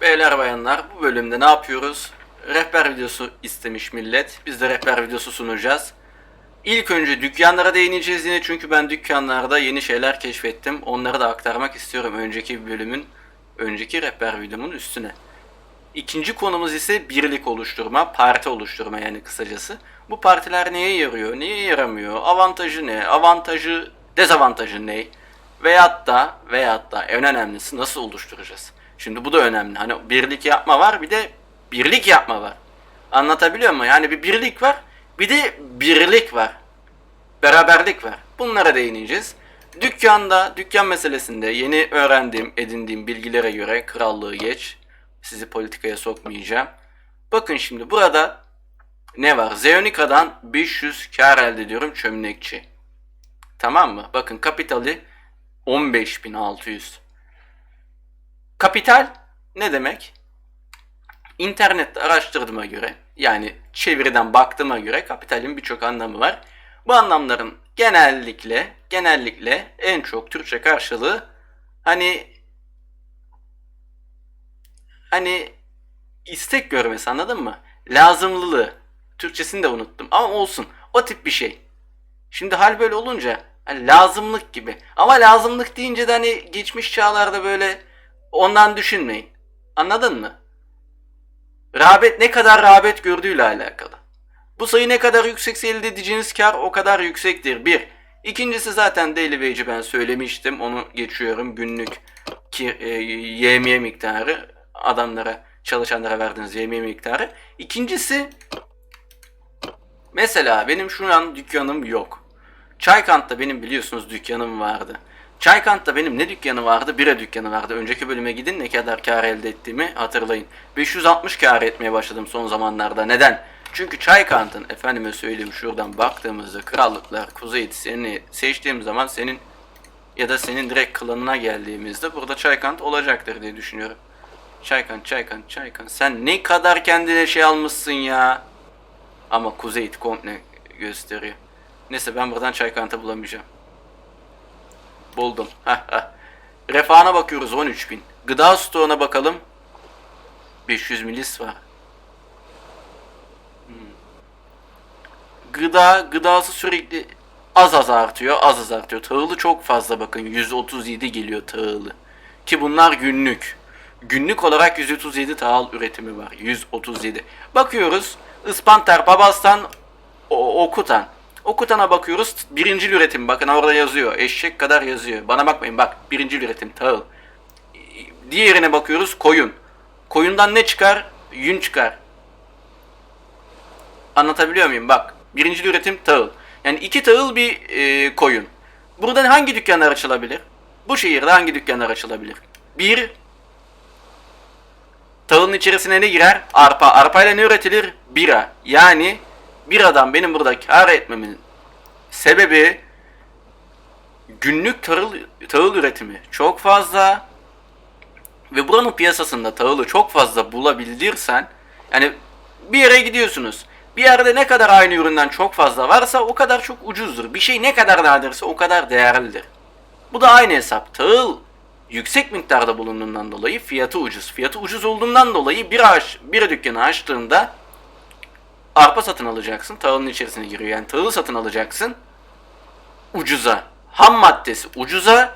Beyler bayanlar bu bölümde ne yapıyoruz? Rehber videosu istemiş millet. Biz de rehber videosu sunacağız. İlk önce dükkanlara değineceğiz yine çünkü ben dükkanlarda yeni şeyler keşfettim. Onları da aktarmak istiyorum önceki bölümün, önceki rehber videomun üstüne. İkinci konumuz ise birlik oluşturma, parti oluşturma yani kısacası. Bu partiler neye yarıyor, neye yaramıyor, avantajı ne, avantajı, dezavantajı ne? Veyahut da, veyahut da en önemlisi nasıl oluşturacağız? Şimdi bu da önemli. Hani birlik yapma var bir de birlik yapma var. Anlatabiliyor muyum? Yani bir birlik var bir de birlik var. Beraberlik var. Bunlara değineceğiz. Dükkanda, dükkan meselesinde yeni öğrendiğim, edindiğim bilgilere göre krallığı geç. Sizi politikaya sokmayacağım. Bakın şimdi burada ne var? Zeonika'dan 500 kar elde ediyorum çömlekçi. Tamam mı? Bakın kapitali 15.600. Kapital ne demek? İnternette araştırdığıma göre yani çeviriden baktığıma göre kapitalin birçok anlamı var. Bu anlamların genellikle genellikle en çok Türkçe karşılığı hani hani istek görmesi anladın mı? Lazımlılığı. Türkçesini de unuttum ama olsun. O tip bir şey. Şimdi hal böyle olunca hani lazımlık gibi. Ama lazımlık deyince de hani geçmiş çağlarda böyle ondan düşünmeyin. Anladın mı? Rağbet ne kadar rağbet gördüğüyle alakalı. Bu sayı ne kadar yüksekse elde edeceğiniz kar o kadar yüksektir. Bir. İkincisi zaten daily wage'i ben söylemiştim. Onu geçiyorum. Günlük ki, e, yemiye miktarı adamlara çalışanlara verdiğiniz yemiye miktarı. İkincisi mesela benim şu an dükkanım yok. Çaykant'ta benim biliyorsunuz dükkanım vardı. Çaykant'ta benim ne dükkanı vardı? Bira dükkanı vardı. Önceki bölüme gidin ne kadar kar elde ettiğimi hatırlayın. 560 kar etmeye başladım son zamanlarda. Neden? Çünkü Çaykant'ın efendime söyleyeyim şuradan baktığımızda krallıklar Kuzeyit seni seçtiğim zaman senin ya da senin direkt klanına geldiğimizde burada Çaykant olacaktır diye düşünüyorum. Çaykant, Çaykant, Çaykant. Sen ne kadar kendine şey almışsın ya. Ama Kuzeyit komple gösteriyor. Neyse ben buradan Çaykant'ı bulamayacağım. Buldum. Refahına bakıyoruz 13.000. Gıda stoğuna bakalım. 500 milis var. Hmm. Gıda, gıdası sürekli az az artıyor, az az artıyor. Tahılı çok fazla bakın. 137 geliyor tahılı. Ki bunlar günlük. Günlük olarak 137 tahıl üretimi var. 137. Bakıyoruz. Ispanter, Babastan, Okutan. Okutan'a bakıyoruz. Birincil üretim. Bakın orada yazıyor. Eşek kadar yazıyor. Bana bakmayın bak. Birincil üretim tahıl. Diğerine bakıyoruz. Koyun. Koyundan ne çıkar? Yün çıkar. Anlatabiliyor muyum? Bak. Birincil üretim tahıl. Yani iki tahıl bir e, koyun. Buradan hangi dükkanlar açılabilir? Bu şehirde hangi dükkanlar açılabilir? Bir, tahılın içerisine ne girer? Arpa. Arpayla ne üretilir? Bira. Yani biradan benim burada kar etmemin sebebi günlük tahıl, tahıl üretimi çok fazla ve buranın piyasasında tahılı çok fazla bulabildirsen yani bir yere gidiyorsunuz. Bir yerde ne kadar aynı üründen çok fazla varsa o kadar çok ucuzdur. Bir şey ne kadar nadirse o kadar değerlidir. Bu da aynı hesap. Tahıl yüksek miktarda bulunduğundan dolayı fiyatı ucuz. Fiyatı ucuz olduğundan dolayı bir, aç, bir dükkanı açtığında arpa satın alacaksın. Tahılın içerisine giriyor. Yani tahılı satın alacaksın. Ucuza. Ham maddesi ucuza.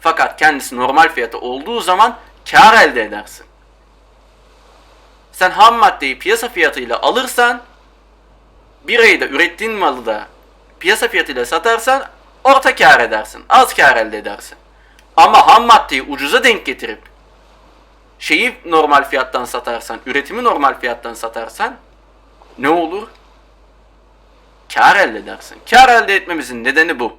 Fakat kendisi normal fiyatı olduğu zaman kar elde edersin. Sen ham maddeyi piyasa fiyatıyla alırsan bir ayda ürettiğin malı da piyasa fiyatıyla satarsan orta kar edersin. Az kar elde edersin. Ama ham maddeyi ucuza denk getirip şeyi normal fiyattan satarsan, üretimi normal fiyattan satarsan ne olur? Kar elde edersin. Kar elde etmemizin nedeni bu.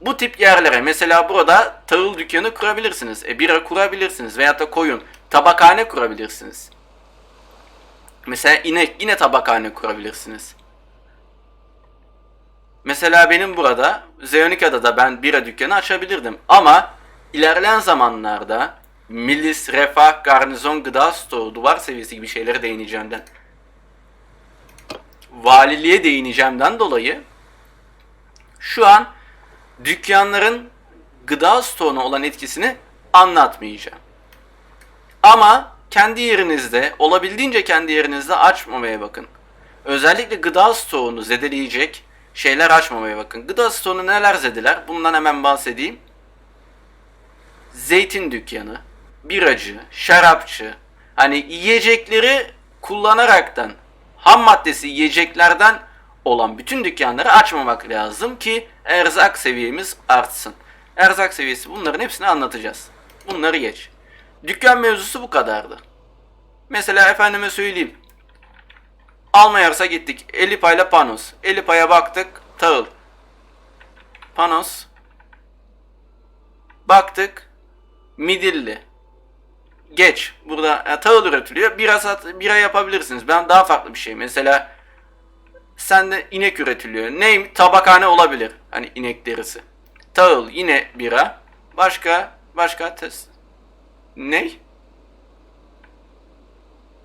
Bu tip yerlere mesela burada tahıl dükkanı kurabilirsiniz. E bira kurabilirsiniz veyahut da koyun. Tabakhane kurabilirsiniz. Mesela inek yine tabakhane kurabilirsiniz. Mesela benim burada Zeonika'da da ben bira dükkanı açabilirdim. Ama ilerleyen zamanlarda Milis, Refah, Garnizon, Gıda Stoğu, duvar seviyesi gibi şeylere değineceğimden valiliğe değineceğimden dolayı şu an dükkanların gıda stoğuna olan etkisini anlatmayacağım. Ama kendi yerinizde, olabildiğince kendi yerinizde açmamaya bakın. Özellikle gıda stoğunu zedeleyecek şeyler açmamaya bakın. Gıda stoğunu neler zediler? Bundan hemen bahsedeyim. Zeytin dükkanı, biracı, şarapçı, hani yiyecekleri kullanaraktan ham maddesi yiyeceklerden olan bütün dükkanları açmamak lazım ki erzak seviyemiz artsın. Erzak seviyesi bunların hepsini anlatacağız. Bunları geç. Dükkan mevzusu bu kadardı. Mesela efendime söyleyeyim. Almayarsa gittik. Elipa ile Panos. Elipa'ya baktık. Tahıl. Panos. Baktık. Midilli. Geç. Burada e, tahıl üretiliyor. Bira, sat, bira yapabilirsiniz. Ben daha farklı bir şey. Mesela sende inek üretiliyor. Ne? Tabakhane olabilir. Hani inek derisi. Tahıl yine bira. Başka başka test. Ne?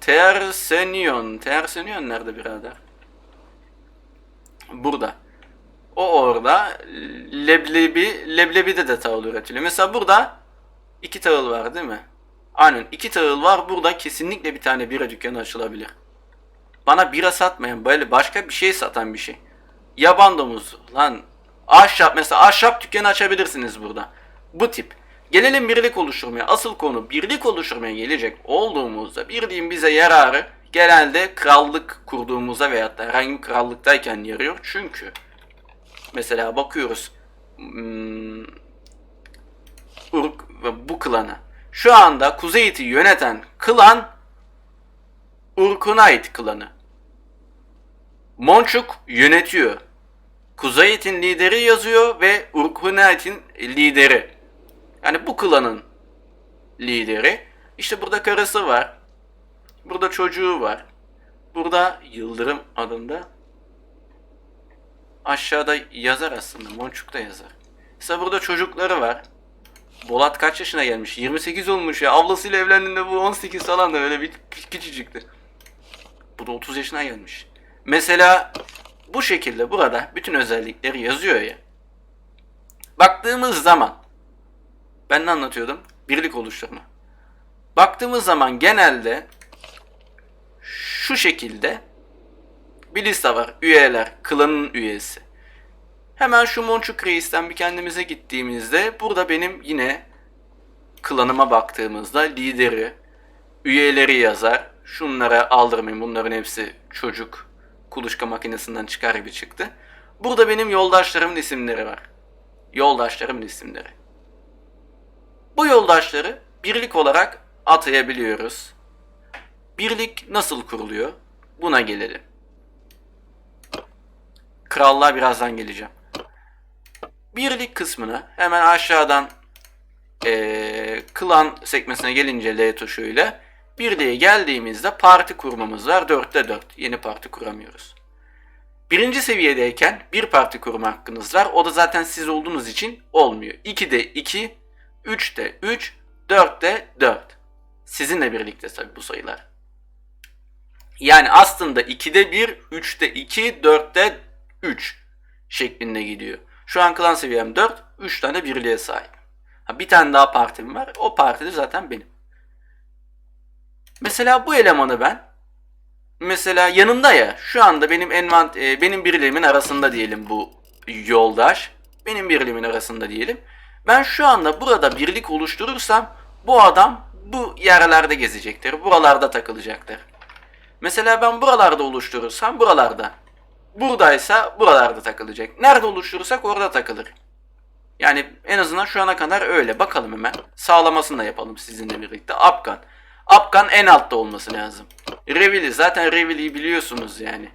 Tersenyon. Tersenyon nerede birader? Burada. O orada. Leblebi. Leblebi'de de tahıl üretiliyor. Mesela burada iki tahıl var değil mi? Aynen iki tahıl var. Burada kesinlikle bir tane bira dükkanı açılabilir. Bana bira satmayan böyle başka bir şey satan bir şey. Yaban domuzu lan ahşap mesela ahşap dükkanı açabilirsiniz burada. Bu tip. Gelelim birlik oluşturmaya. Asıl konu birlik oluşturmaya gelecek olduğumuzda birliğin bize yararı genelde krallık kurduğumuzda veyahut da herhangi bir krallıktayken yarıyor. Çünkü mesela bakıyoruz hmm, bu klana. Şu anda Kuzeyit'i yöneten klan Urkunait klanı. Monçuk yönetiyor. Kuzeyit'in lideri yazıyor ve Urkunait'in lideri. Yani bu klanın lideri. İşte burada karısı var. Burada çocuğu var. Burada Yıldırım adında. Aşağıda yazar aslında. Monçuk da yazar. Mesela burada çocukları var. Bolat kaç yaşına gelmiş? 28 olmuş ya. Ablasıyla evlendiğinde bu 18 falan da öyle bir küçücüktü. Bu da 30 yaşına gelmiş. Mesela bu şekilde burada bütün özellikleri yazıyor ya. Baktığımız zaman ben ne anlatıyordum? Birlik oluşturma. Baktığımız zaman genelde şu şekilde bir liste var. Üyeler, klanın üyesi. Hemen şu Monçuk Reis'ten bir kendimize gittiğimizde burada benim yine klanıma baktığımızda lideri, üyeleri yazar. Şunlara aldırmayın bunların hepsi çocuk kuluçka makinesinden çıkar gibi çıktı. Burada benim yoldaşlarımın isimleri var. Yoldaşlarımın isimleri. Bu yoldaşları birlik olarak atayabiliyoruz. Birlik nasıl kuruluyor? Buna gelelim. Krallığa birazdan geleceğim. Birlik kısmına hemen aşağıdan eee, klan sekmesine gelince L tuşuyla birliğe geldiğimizde parti kurmamız var. 4'te 4. Yeni parti kuramıyoruz. Birinci seviyedeyken bir parti kurma hakkınız var. O da zaten siz olduğunuz için olmuyor. 2'de 2, 3'te 3, 4'te 4. Sizinle birlikte tabi bu sayılar. Yani aslında 2'de 1, 3'te 2, 4'te 3 şeklinde gidiyor. Şu an klan seviyem 4, 3 tane birliğe sahip. Ha, bir tane daha partim var. O parti zaten benim. Mesela bu elemanı ben mesela yanımda ya şu anda benim envant e, benim birliğimin arasında diyelim bu yoldaş. Benim birliğimin arasında diyelim. Ben şu anda burada birlik oluşturursam bu adam bu yerlerde gezecektir. Buralarda takılacaktır. Mesela ben buralarda oluşturursam buralarda. Buradaysa buralarda takılacak. Nerede oluşturursak orada takılır. Yani en azından şu ana kadar öyle. Bakalım hemen. Sağlamasını da yapalım sizinle birlikte. Afgan. Afgan en altta olması lazım. Revili zaten Revili'yi biliyorsunuz yani.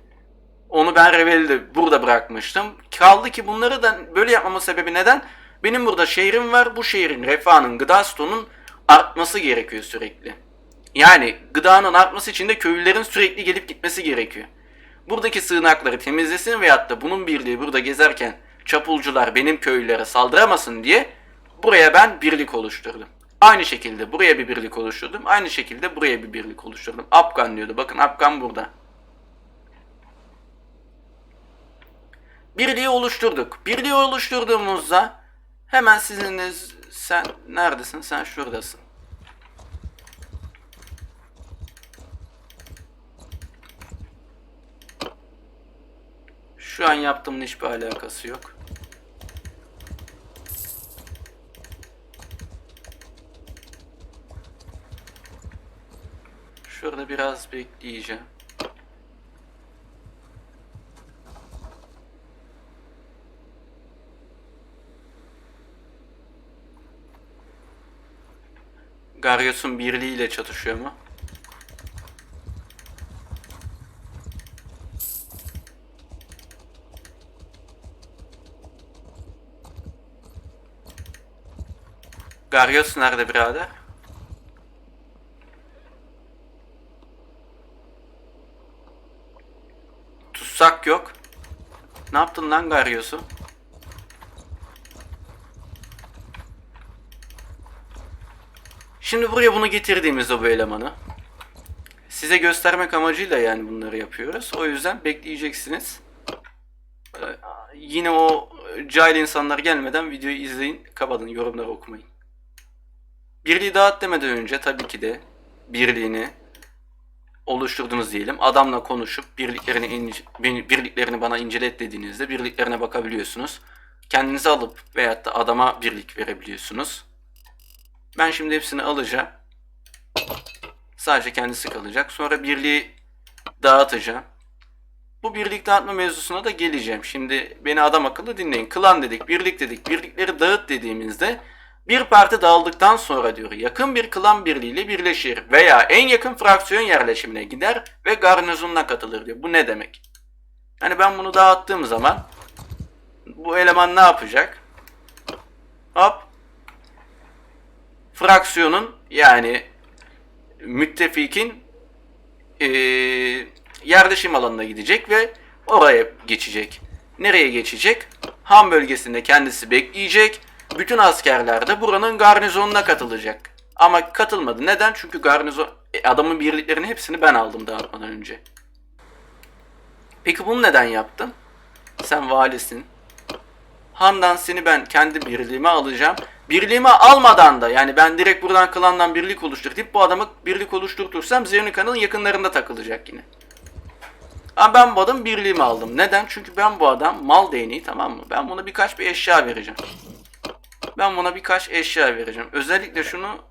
Onu ben Reveli'de burada bırakmıştım. Kaldı ki bunları da böyle yapmamın sebebi neden? Benim burada şehrim var. Bu şehrin refahının, gıda stoğunun artması gerekiyor sürekli. Yani gıdanın artması için de köylülerin sürekli gelip gitmesi gerekiyor. Buradaki sığınakları temizlesin veyahut da bunun birliği burada gezerken çapulcular benim köylülere saldıramasın diye buraya ben birlik oluşturdum. Aynı şekilde buraya bir birlik oluşturdum. Aynı şekilde buraya bir birlik oluşturdum. Afgan diyordu. Bakın Afgan burada. Birliği oluşturduk. Birliği oluşturduğumuzda hemen sizinle sen neredesin? Sen şuradasın. Şu an yaptığımın hiçbir alakası yok. Şurada biraz bekleyeceğim. Garyos'un birliğiyle çatışıyor mu? Garyos nerede birader? Tutsak yok. Ne yaptın lan Garyos'u? Şimdi buraya bunu getirdiğimizde bu elemanı size göstermek amacıyla yani bunları yapıyoruz. O yüzden bekleyeceksiniz. Ee, Yine o cahil insanlar gelmeden videoyu izleyin, kapatın, yorumları okumayın. Birliği dağıt demeden önce tabii ki de birliğini oluşturdunuz diyelim. Adamla konuşup birliklerini ince- bir- birliklerini bana incelet dediğinizde birliklerine bakabiliyorsunuz. Kendinizi alıp veyahut da adama birlik verebiliyorsunuz. Ben şimdi hepsini alacağım. Sadece kendisi kalacak. Sonra birliği dağıtacağım. Bu birlik dağıtma mevzusuna da geleceğim. Şimdi beni adam akıllı dinleyin. Klan dedik, birlik dedik. Birlikleri dağıt dediğimizde bir parti dağıldıktan sonra diyor yakın bir klan birliğiyle birleşir veya en yakın fraksiyon yerleşimine gider ve garnizonuna katılır diyor. Bu ne demek? Hani ben bunu dağıttığım zaman bu eleman ne yapacak? Hop fraksiyonun yani müttefikin eee, yerleşim alanına gidecek ve oraya geçecek. Nereye geçecek? Han bölgesinde kendisi bekleyecek. Bütün askerler de buranın garnizonuna katılacak. Ama katılmadı. Neden? Çünkü garnizon e, adamın birliklerinin hepsini ben aldım dağıtmadan önce. Peki bunu neden yaptın? Sen valisin. Handan seni ben kendi birliğime alacağım. Birliğime almadan da yani ben direkt buradan klandan birlik oluşturup bu adamı birlik oluşturtursam Zionika'nın yakınlarında takılacak yine. Ama ben bu adamı birliğime aldım. Neden? Çünkü ben bu adam mal değneği tamam mı? Ben buna birkaç bir eşya vereceğim. Ben buna birkaç eşya vereceğim. Özellikle şunu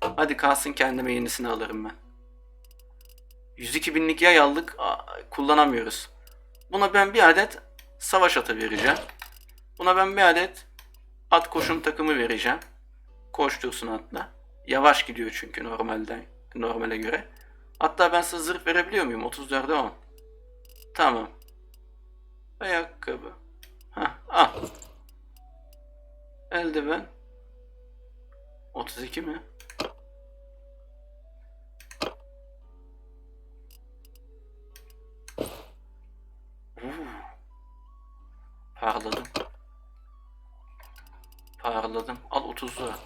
hadi kalsın kendime yenisini alırım ben. 102 binlik yay aldık kullanamıyoruz. Buna ben bir adet savaş atı vereceğim. Buna ben bir adet at koşum takımı vereceğim. Koştursun atla. Yavaş gidiyor çünkü normalden normale göre. Hatta ben size zırh verebiliyor muyum? 34'e 10. Tamam. Ayakkabı. Hah, al. Eldiven. 32 mi? Parladım. Parladım. Al 30 lira.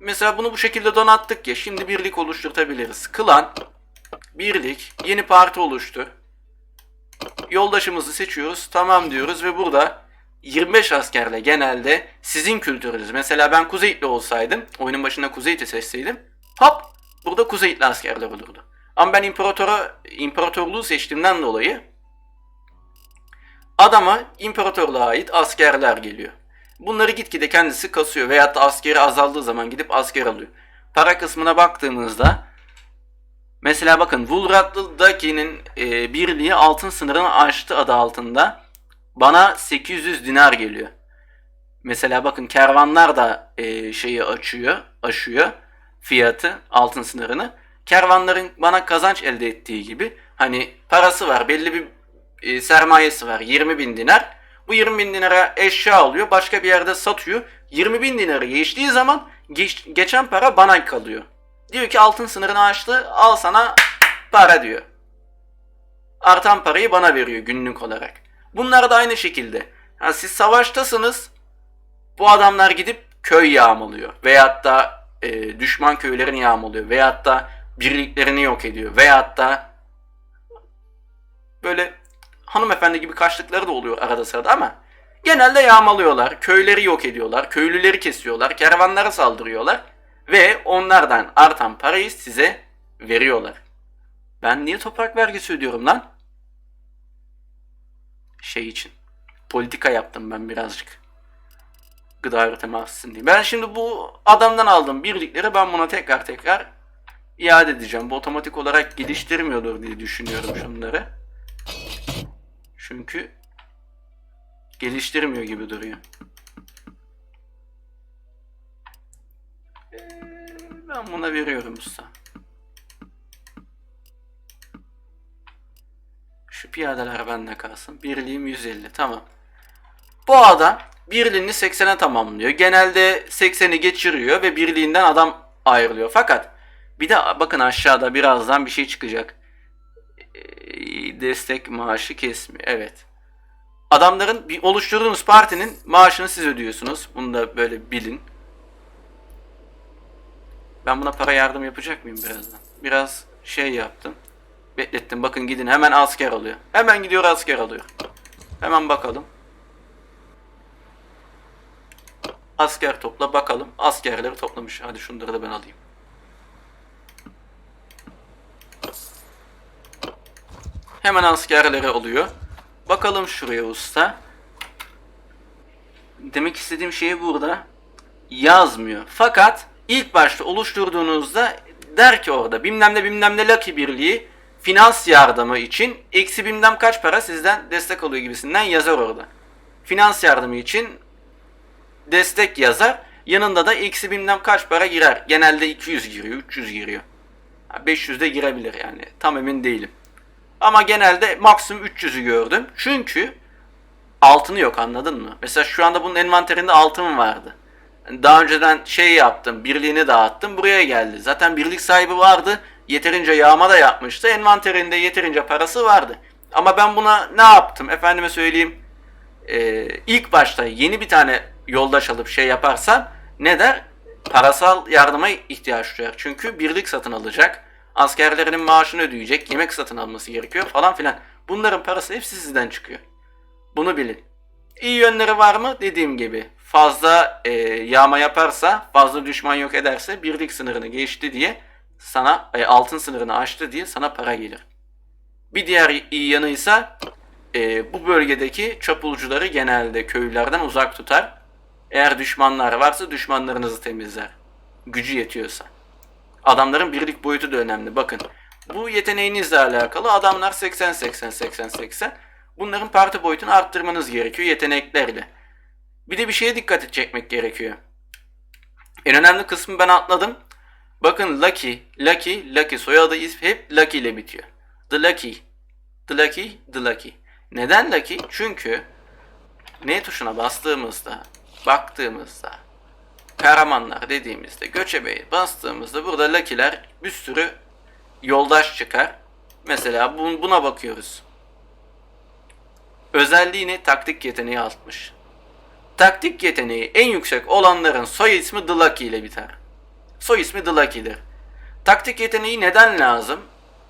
Mesela bunu bu şekilde donattık ya. Şimdi birlik oluşturtabiliriz. Klan. Birlik. Yeni parti oluştur. Yoldaşımızı seçiyoruz. Tamam diyoruz ve burada 25 askerle genelde sizin kültürünüz. Mesela ben Kuzeyitli olsaydım, oyunun başında Kuzeyit'i seçseydim, hop burada Kuzeyitli askerler olurdu. Ama ben imparatora, imparatorluğu seçtiğimden dolayı adama imparatorluğa ait askerler geliyor. Bunları gitgide kendisi kasıyor veyahut da askeri azaldığı zaman gidip asker alıyor. Para kısmına baktığımızda mesela bakın Vulratlı'dakinin e, birliği altın sınırını aştı adı altında bana 800 dinar geliyor. Mesela bakın kervanlar da e, şeyi açıyor, aşıyor fiyatı, altın sınırını. Kervanların bana kazanç elde ettiği gibi hani parası var, belli bir e, sermayesi var 20 bin dinar. Bu 20 bin dinara eşya alıyor, başka bir yerde satıyor. 20 bin dinarı geçtiği zaman geç- geçen para bana kalıyor. Diyor ki altın sınırını aştı, al sana para diyor. Artan parayı bana veriyor günlük olarak. Bunlar da aynı şekilde. Ha, siz savaştasınız. Bu adamlar gidip köy yağmalıyor. Veyahut da e, düşman köylerini yağmalıyor. Veyahut da birliklerini yok ediyor. Veyahut da böyle hanımefendi gibi kaçtıkları da oluyor arada sırada ama genelde yağmalıyorlar. Köyleri yok ediyorlar. Köylüleri kesiyorlar. Kervanlara saldırıyorlar. Ve onlardan artan parayı size veriyorlar. Ben niye toprak vergisi ödüyorum lan? Şey için. Politika yaptım ben birazcık. Gıda üretimi diye. Ben şimdi bu adamdan aldığım birlikleri ben buna tekrar tekrar iade edeceğim. Bu otomatik olarak geliştirmiyordur diye düşünüyorum şunları. Çünkü geliştirmiyor gibi duruyor. Ben buna veriyorum usta. Şu piyadeler bende kalsın. Birliğim 150 tamam. Bu adam birliğini 80'e tamamlıyor. Genelde 80'i geçiriyor ve birliğinden adam ayrılıyor. Fakat bir de bakın aşağıda birazdan bir şey çıkacak. Ee, Destek maaşı kesmiyor. Evet. Adamların oluşturduğunuz partinin maaşını siz ödüyorsunuz. Bunu da böyle bilin. Ben buna para yardım yapacak mıyım birazdan? Biraz şey yaptım. Beklettim. Bakın gidin hemen asker alıyor. Hemen gidiyor asker alıyor. Hemen bakalım. Asker topla bakalım. Askerleri toplamış. Hadi şunları da ben alayım. Hemen askerleri alıyor. Bakalım şuraya usta. Demek istediğim şey burada yazmıyor. Fakat ilk başta oluşturduğunuzda der ki orada bilmem ne bilmem ne Lucky Birliği finans yardımı için eksi bilmem kaç para sizden destek alıyor gibisinden yazar orada. Finans yardımı için destek yazar. Yanında da eksi bilmem kaç para girer. Genelde 200 giriyor, 300 giriyor. Ha, 500 de girebilir yani. Tam emin değilim. Ama genelde maksimum 300'ü gördüm. Çünkü altını yok anladın mı? Mesela şu anda bunun envanterinde altın vardı. Daha önceden şey yaptım, birliğini dağıttım, buraya geldi. Zaten birlik sahibi vardı, yeterince yağma da yapmıştı, envanterinde yeterince parası vardı. Ama ben buna ne yaptım? Efendime söyleyeyim, ee, ilk başta yeni bir tane yoldaş alıp şey yaparsam ne der? Parasal yardıma ihtiyaç duyar. Çünkü birlik satın alacak, askerlerinin maaşını ödeyecek, yemek satın alması gerekiyor falan filan. Bunların parası hepsi sizden çıkıyor. Bunu bilin. İyi yönleri var mı? Dediğim gibi fazla e, yağma yaparsa, fazla düşman yok ederse birlik sınırını geçti diye sana e, altın sınırını aştı diye sana para gelir. Bir diğer iyi yanıysa e, bu bölgedeki çapulcuları genelde köylülerden uzak tutar. Eğer düşmanlar varsa düşmanlarınızı temizler. Gücü yetiyorsa. Adamların birlik boyutu da önemli. Bakın bu yeteneğinizle alakalı adamlar 80 80 80 80. Bunların parti boyutunu arttırmanız gerekiyor yeteneklerle. Bir de bir şeye dikkat çekmek gerekiyor. En önemli kısmı ben atladım. Bakın Lucky, Lucky, Lucky soyadı ismi hep Lucky ile bitiyor. The Lucky, The Lucky, The Lucky. Neden Lucky? Çünkü N tuşuna bastığımızda, baktığımızda, kahramanlar dediğimizde, göçebeyi bastığımızda burada Lucky'ler bir sürü yoldaş çıkar. Mesela bun- buna bakıyoruz. Özelliğini taktik yeteneği altmış. Taktik yeteneği en yüksek olanların soy ismi The Lucky ile biter. Soy ismi The Lucky'dir. Taktik yeteneği neden lazım?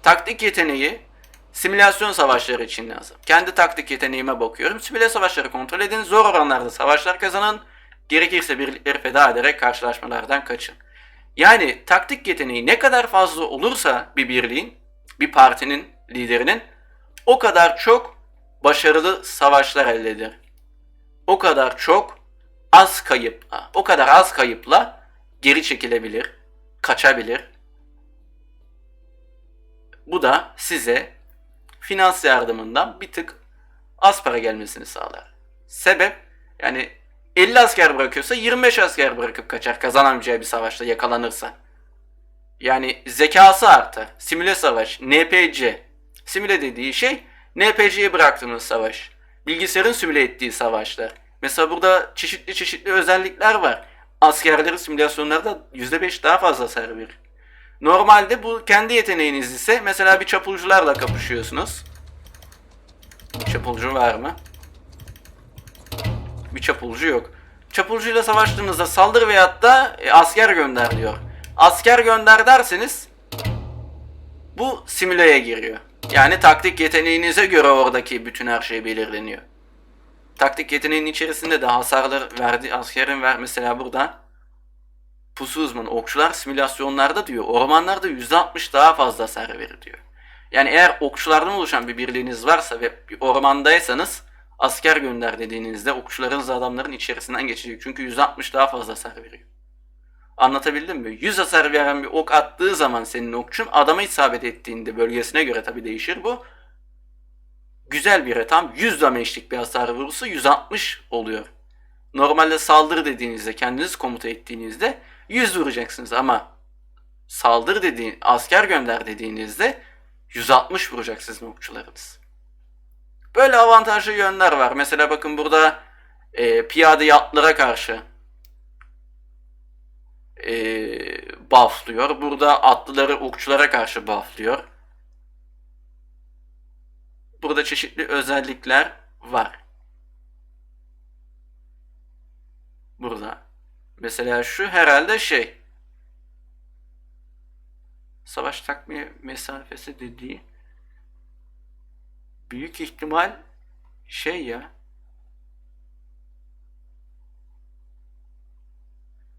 Taktik yeteneği simülasyon savaşları için lazım. Kendi taktik yeteneğime bakıyorum. Simüle savaşları kontrol edin. Zor oranlarda savaşlar kazanın. Gerekirse birlikleri feda ederek karşılaşmalardan kaçın. Yani taktik yeteneği ne kadar fazla olursa bir birliğin, bir partinin liderinin o kadar çok başarılı savaşlar elde eder. O kadar çok az kayıpla, o kadar az kayıpla geri çekilebilir, kaçabilir. Bu da size finans yardımından bir tık az para gelmesini sağlar. Sebep yani 50 asker bırakıyorsa 25 asker bırakıp kaçar kazanamayacağı bir savaşta yakalanırsa. Yani zekası artar. Simüle savaş, NPC. Simüle dediği şey NPC'ye bıraktığınız savaş. Bilgisayarın simüle ettiği savaşlar. Mesela burada çeşitli çeşitli özellikler var. Askerleri simülasyonlarda %5 daha fazla hasar verir. Normalde bu kendi yeteneğiniz ise mesela bir çapulcularla kapışıyorsunuz. Çapulcu var mı? Bir çapulcu yok. Çapulcuyla savaştığınızda saldır veyahut da e, asker gönder diyor. Asker gönder derseniz bu simüleye giriyor. Yani taktik yeteneğinize göre oradaki bütün her şey belirleniyor. Taktik yeteneğinin içerisinde de hasarlar verdi askerin ver mesela burada pusu uzmanı okçular simülasyonlarda diyor ormanlarda %60 daha fazla hasar verir diyor. Yani eğer okçulardan oluşan bir birliğiniz varsa ve bir ormandaysanız asker gönder dediğinizde okçularınız adamların içerisinden geçecek. Çünkü 160 daha fazla hasar veriyor. Anlatabildim mi? 100 hasar veren bir ok attığı zaman senin okçun adama isabet ettiğinde bölgesine göre tabi değişir bu. Güzel bir tam 100 damage'lik bir hasar vurursa 160 oluyor. Normalde saldır dediğinizde kendiniz komuta ettiğinizde 100 vuracaksınız ama saldır dediğin asker gönder dediğinizde 160 vuracak sizin okçularınız. Böyle avantajlı yönler var. Mesela bakın burada e, piyade yatlara karşı e, bufflıyor. Burada atlıları okçulara karşı bufflıyor. Burada çeşitli özellikler var. Burada. Mesela şu herhalde şey. Savaş takviye mesafesi dediği büyük ihtimal şey ya.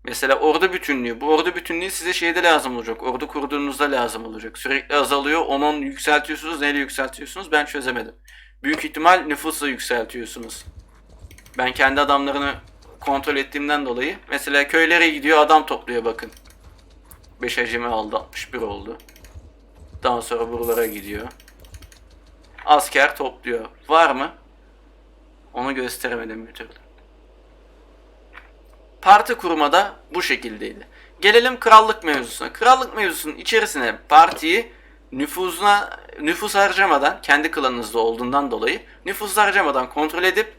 Mesela ordu bütünlüğü. Bu ordu bütünlüğü size şeyde lazım olacak. Ordu kurduğunuzda lazım olacak. Sürekli azalıyor. Onun yükseltiyorsunuz. Neyle yükseltiyorsunuz? Ben çözemedim. Büyük ihtimal nüfusu yükseltiyorsunuz. Ben kendi adamlarını kontrol ettiğimden dolayı. Mesela köylere gidiyor adam topluyor bakın. 5 hacimi aldı 61 oldu. Daha sonra buralara gidiyor. Asker topluyor. Var mı? Onu gösteremedim bir türlü. Parti kurmada bu şekildeydi. Gelelim krallık mevzusuna. Krallık mevzusunun içerisine partiyi nüfuzuna nüfus harcamadan kendi klanınızda olduğundan dolayı nüfus harcamadan kontrol edip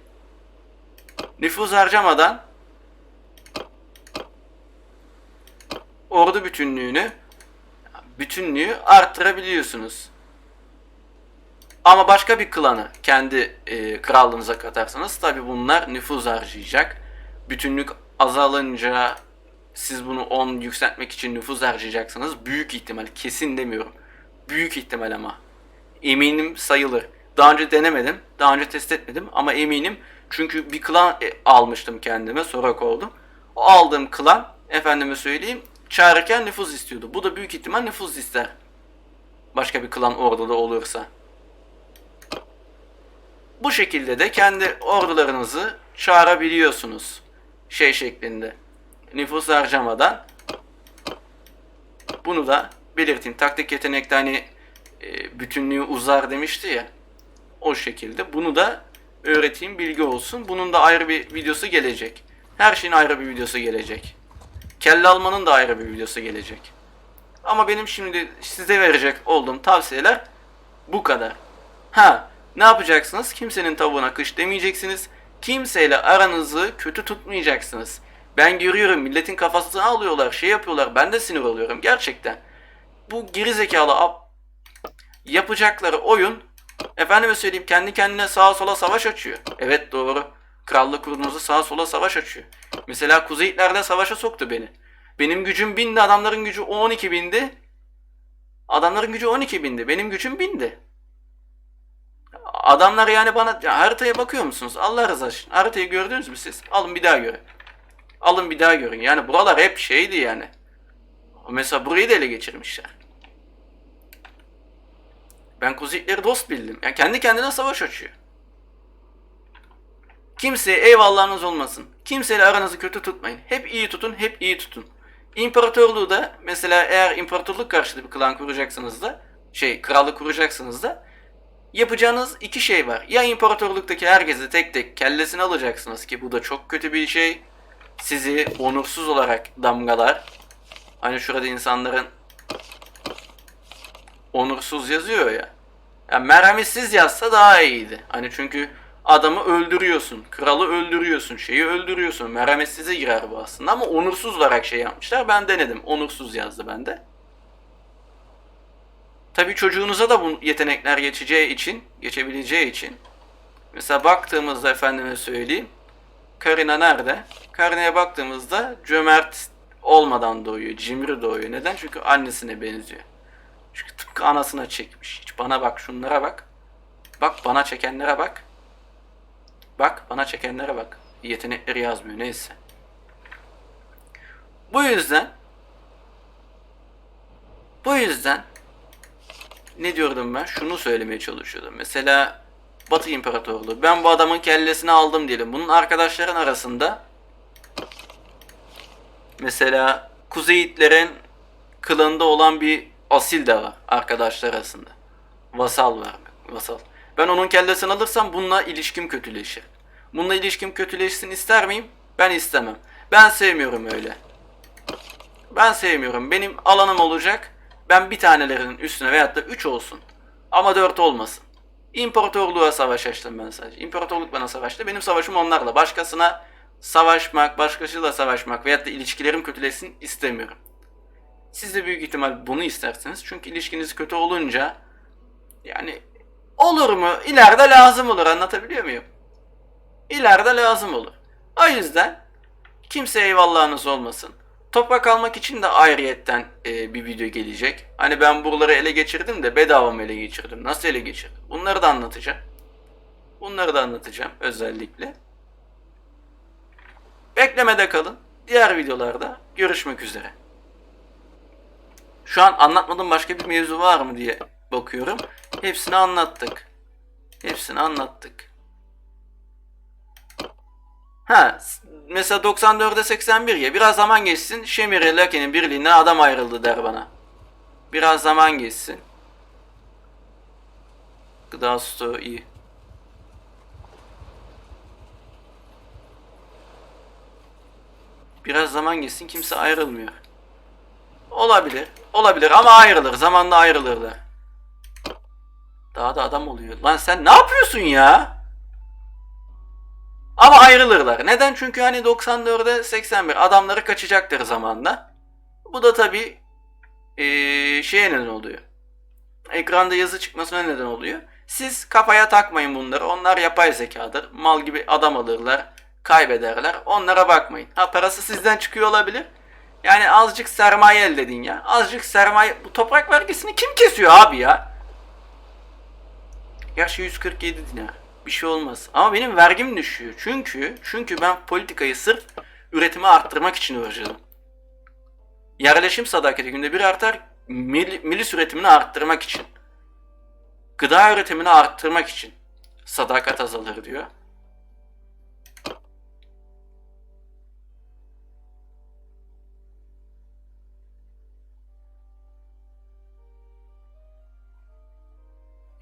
nüfus harcamadan ordu bütünlüğünü bütünlüğü arttırabiliyorsunuz. Ama başka bir klanı kendi e, krallığınıza katarsanız tabi bunlar nüfuz harcayacak. Bütünlük azalınca siz bunu 10 yükseltmek için nüfuz harcayacaksınız. Büyük ihtimal, kesin demiyorum. Büyük ihtimal ama. Eminim sayılır. Daha önce denemedim, daha önce test etmedim ama eminim. Çünkü bir klan e, almıştım kendime, sorak oldum. O aldığım klan, efendime söyleyeyim, çağırırken nüfuz istiyordu. Bu da büyük ihtimal nüfuz ister. Başka bir klan orada da olursa. Bu şekilde de kendi ordularınızı çağırabiliyorsunuz. Şey şeklinde. Nüfus harcamadan. Bunu da belirteyim. Taktik yetenekte hani e, bütünlüğü uzar demişti ya. O şekilde. Bunu da öğreteyim bilgi olsun. Bunun da ayrı bir videosu gelecek. Her şeyin ayrı bir videosu gelecek. Kelle almanın da ayrı bir videosu gelecek. Ama benim şimdi size verecek olduğum tavsiyeler bu kadar. Ha ne yapacaksınız? Kimsenin tavuğuna kış demeyeceksiniz. Kimseyle aranızı kötü tutmayacaksınız. Ben görüyorum milletin kafasını alıyorlar, şey yapıyorlar. Ben de sinir oluyorum gerçekten. Bu geri zekalı ap yapacakları oyun efendime söyleyeyim kendi kendine sağa sola savaş açıyor. Evet doğru. Krallık kurdunuzu sağa sola savaş açıyor. Mesela Kuzeyitler'de savaşa soktu beni. Benim gücüm bindi, adamların gücü 12 bindi. Adamların gücü 12 bindi, benim gücüm bindi. Adamlar yani bana ya haritaya bakıyor musunuz? Allah razı olsun. Haritayı gördünüz mü siz? Alın bir daha görün. Alın bir daha görün. Yani buralar hep şeydi yani. Mesela burayı da ele geçirmişler. Ben Kuzeyitleri dost bildim. Yani kendi kendine savaş açıyor. Kimseye eyvallahınız olmasın. Kimseyle aranızı kötü tutmayın. Hep iyi tutun, hep iyi tutun. İmparatorluğu da mesela eğer imparatorluk karşıtı bir klan kuracaksınız da şey krallık kuracaksınız da yapacağınız iki şey var. Ya imparatorluktaki herkesi tek tek kellesini alacaksınız ki bu da çok kötü bir şey. Sizi onursuz olarak damgalar. Hani şurada insanların onursuz yazıyor ya. Yani merhametsiz yazsa daha iyiydi. Hani çünkü adamı öldürüyorsun. Kralı öldürüyorsun. Şeyi öldürüyorsun. Merhametsize girer bu aslında ama onursuz olarak şey yapmışlar. Ben denedim. Onursuz yazdı bende. Tabii çocuğunuza da bu yetenekler geçeceği için, geçebileceği için. Mesela baktığımızda efendime söyleyeyim. Karina nerede? Karina'ya baktığımızda cömert olmadan doğuyor. Cimri doğuyor. Neden? Çünkü annesine benziyor. Çünkü tıpkı anasına çekmiş. Hiç bana bak şunlara bak. Bak bana çekenlere bak. Bak bana çekenlere bak. Yetenekleri yazmıyor neyse. Bu yüzden bu yüzden ne diyordum ben? Şunu söylemeye çalışıyordum. Mesela Batı İmparatorluğu. Ben bu adamın kellesini aldım diyelim. Bunun arkadaşların arasında mesela Kuzeyitlerin kılığında olan bir asil de var arkadaşlar arasında. Vasal var. Vasal. Ben onun kellesini alırsam bununla ilişkim kötüleşir. Bununla ilişkim kötüleşsin ister miyim? Ben istemem. Ben sevmiyorum öyle. Ben sevmiyorum. Benim alanım olacak. Ben bir tanelerinin üstüne veyahut da 3 olsun. Ama 4 olmasın. İmparatorluğa savaş açtım ben sadece. İmparatorluk bana savaştı. Benim savaşım onlarla. Başkasına savaşmak, başkasıyla savaşmak veyahut da ilişkilerim kötüleşsin istemiyorum. Siz de büyük ihtimal bunu istersiniz. Çünkü ilişkiniz kötü olunca yani olur mu? İleride lazım olur. Anlatabiliyor muyum? İleride lazım olur. O yüzden kimseye eyvallahınız olmasın. Toprak almak için de ayrıyetten e, bir video gelecek. Hani ben buraları ele geçirdim de bedava mı ele geçirdim? Nasıl ele geçirdim? Bunları da anlatacağım. Bunları da anlatacağım özellikle. Beklemede kalın. Diğer videolarda görüşmek üzere. Şu an anlatmadığım başka bir mevzu var mı diye bakıyorum. Hepsini anlattık. Hepsini anlattık. Ha, mesela 94'e 81 ya. Biraz zaman geçsin. Şemir ile Lake'nin birliğinden adam ayrıldı der bana. Biraz zaman geçsin. Gıda stoğu iyi. Biraz zaman geçsin kimse ayrılmıyor. Olabilir. Olabilir ama ayrılır. Zamanla ayrılırlar. Daha da adam oluyor. Lan sen ne yapıyorsun ya? Ama ayrılırlar. Neden? Çünkü hani 94'e 81 adamları kaçacaktır zamanla. Bu da tabii eee şeye neden oluyor. Ekranda yazı çıkmasına neden oluyor. Siz kafaya takmayın bunları. Onlar yapay zekadır. Mal gibi adam alırlar. Kaybederler. Onlara bakmayın. Ha parası sizden çıkıyor olabilir. Yani azıcık sermaye elde ya. Azıcık sermaye. Bu toprak vergisini kim kesiyor abi ya? Gerçi 147 dinar. Bir şey olmaz. Ama benim vergim düşüyor. Çünkü çünkü ben politikayı sırf üretimi arttırmak için uğraşıyorum. Yerleşim sadakati günde bir artar. Mil, milis üretimini arttırmak için. Gıda üretimini arttırmak için. Sadakat azalır diyor.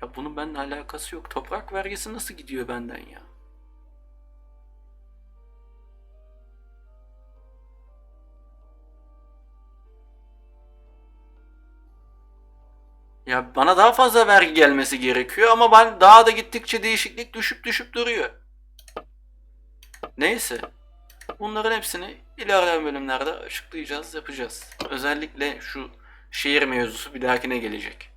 Ya bunun benimle alakası yok. Toprak vergisi nasıl gidiyor benden ya? Ya bana daha fazla vergi gelmesi gerekiyor ama ben daha da gittikçe değişiklik düşüp düşüp duruyor. Neyse. Bunların hepsini ilerleyen bölümlerde açıklayacağız, yapacağız. Özellikle şu şehir mevzusu bir dahakine gelecek.